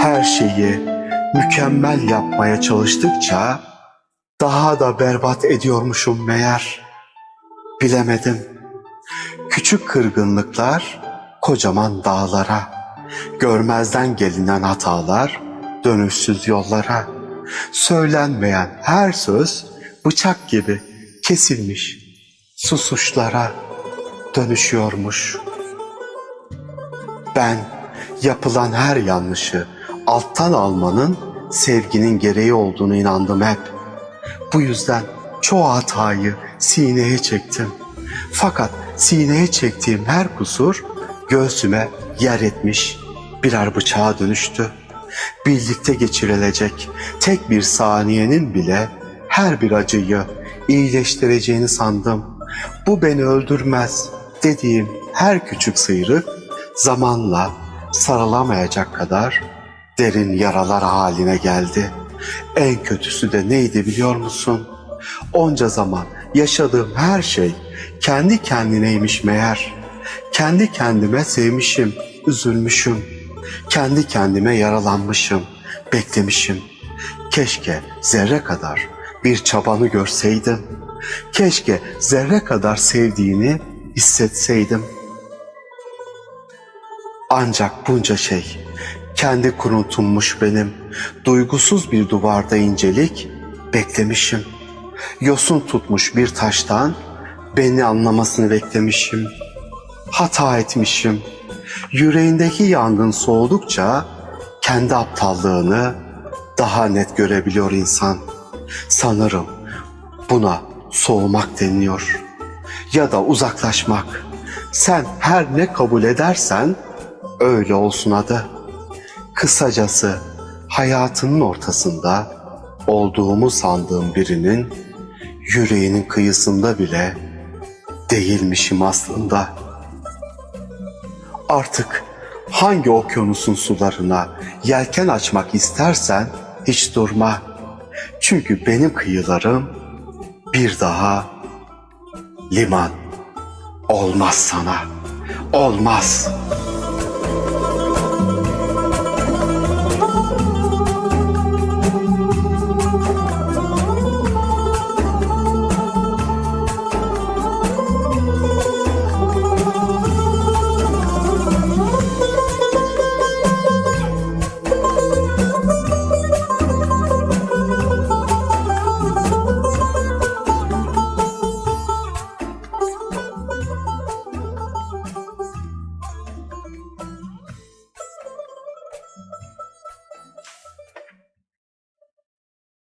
Her şeyi mükemmel yapmaya çalıştıkça daha da berbat ediyormuşum meğer. Bilemedim. Küçük kırgınlıklar kocaman dağlara, görmezden gelinen hatalar dönüşsüz yollara, söylenmeyen her söz bıçak gibi kesilmiş susuşlara dönüşüyormuş. Ben yapılan her yanlışı alttan almanın sevginin gereği olduğunu inandım hep. Bu yüzden çoğu hatayı sineye çektim. Fakat sineye çektiğim her kusur göğsüme yer etmiş birer bıçağa dönüştü. Birlikte geçirilecek tek bir saniyenin bile her bir acıyı iyileştireceğini sandım. Bu beni öldürmez dediğim her küçük sıyrık zamanla sarılamayacak kadar derin yaralar haline geldi. En kötüsü de neydi biliyor musun? Onca zaman yaşadığım her şey kendi kendineymiş meğer. Kendi kendime sevmişim, üzülmüşüm. Kendi kendime yaralanmışım, beklemişim. Keşke zerre kadar bir çabanı görseydim. Keşke zerre kadar sevdiğini hissetseydim. Ancak bunca şey kendi kuruntummuş benim. Duygusuz bir duvarda incelik beklemişim. Yosun tutmuş bir taştan beni anlamasını beklemişim. Hata etmişim. Yüreğindeki yangın soğudukça kendi aptallığını daha net görebiliyor insan. Sanırım buna soğumak deniliyor. Ya da uzaklaşmak. Sen her ne kabul edersen öyle olsun adı. Kısacası hayatının ortasında olduğumu sandığım birinin yüreğinin kıyısında bile değilmişim aslında. Artık hangi okyanusun sularına yelken açmak istersen hiç durma. Çünkü benim kıyılarım bir daha liman olmaz sana. Olmaz.